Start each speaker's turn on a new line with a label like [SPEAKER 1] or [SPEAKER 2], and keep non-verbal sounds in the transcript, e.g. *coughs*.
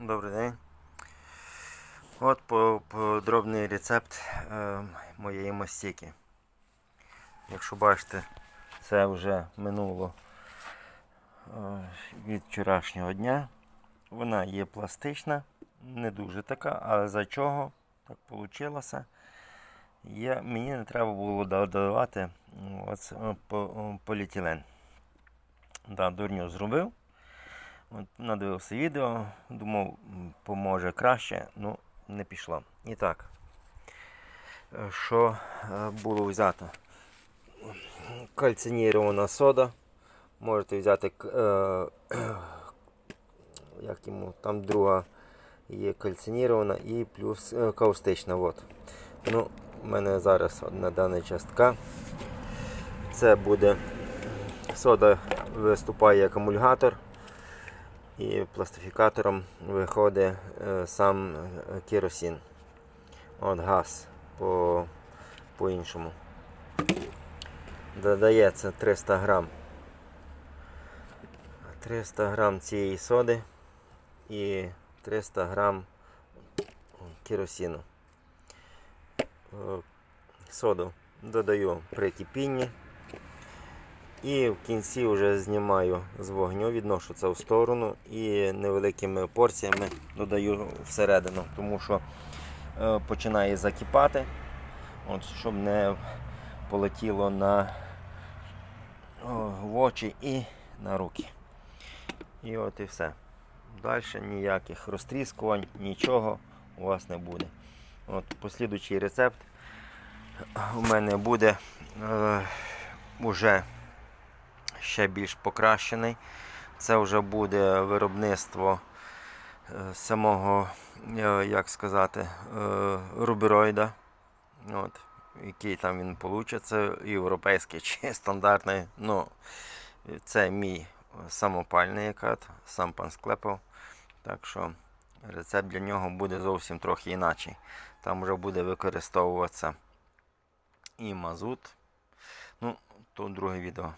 [SPEAKER 1] Добрий день. От по- подробний рецепт е, моєї мастики. Якщо бачите, це вже минуло е, від вчорашнього дня. Вона є пластична, не дуже така, але за чого так вийшло? Я, мені не треба було додавати оце, е, поліетилен. Да, дурню зробив. От, надивився відео, думав, поможе краще, ну не пішло. І так, е, що е, було взято? Кальцинірована сода. Можете взяти е, *coughs* як йому, там друга є кальцинірована і плюс е, каустична. От. Ну, у мене зараз одна дана частка. Це буде сода виступає як емульгатор. І пластифікатором виходить е, сам е, керосин. От газ по, по-іншому. Додається 300 грам. 300 грам цієї соди і 300 грам керосину. Е, Соду додаю при кипінні. І в кінці вже знімаю з вогню, відношу це в сторону і невеликими порціями додаю всередину, тому що е, починає закипати, от, щоб не полетіло на в очі і на руки. І от і все. Далі ніяких розтріскувань, нічого у вас не буде. От, Послідуючий рецепт у мене буде е, уже ще більш покращений. Це вже буде виробництво е, самого, е, як сказати, е, рубероїда. От, який там він получиться, європейський чи стандартний. Ну, це мій самопальний якат, сам пан склепав. Так що рецепт для нього буде зовсім трохи інакший. Там вже буде використовуватися і мазут. Ну, то друге відео.